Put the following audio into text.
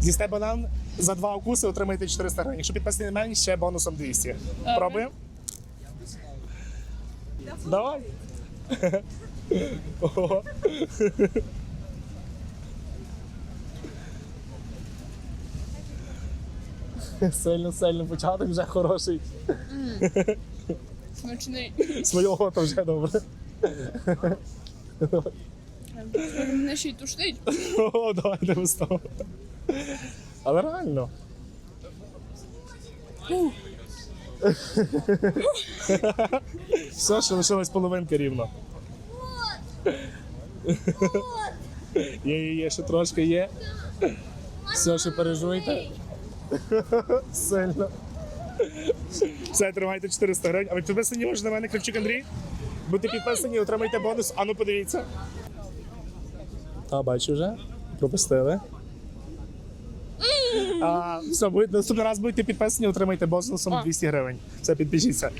З'їсте банан за два укуси, отримаєте 400 гривень. Якщо підписаний на мене, ще бонусом 200. Пробуємо? Давай. Ого. Сильно, сильно початок вже хороший. Смачний. Свого то вже добре. Мене ще й тушнить. О, давайте виставимо. Але реально. Все, що лишилась половинка рівно. Є, є, є, ще трошки є. Все, що пережуйте. Сильно. Все, тримайте 400 гривень. А ви підписані може на мене Кравчук Андрій? Будьте підписані, отримайте бонус. Ану, подивіться. А, бачу вже. Пропустили. А, все, будь, наступний раз будете підписані, отримайте бонусом 200 гривень. Все, підпишіться.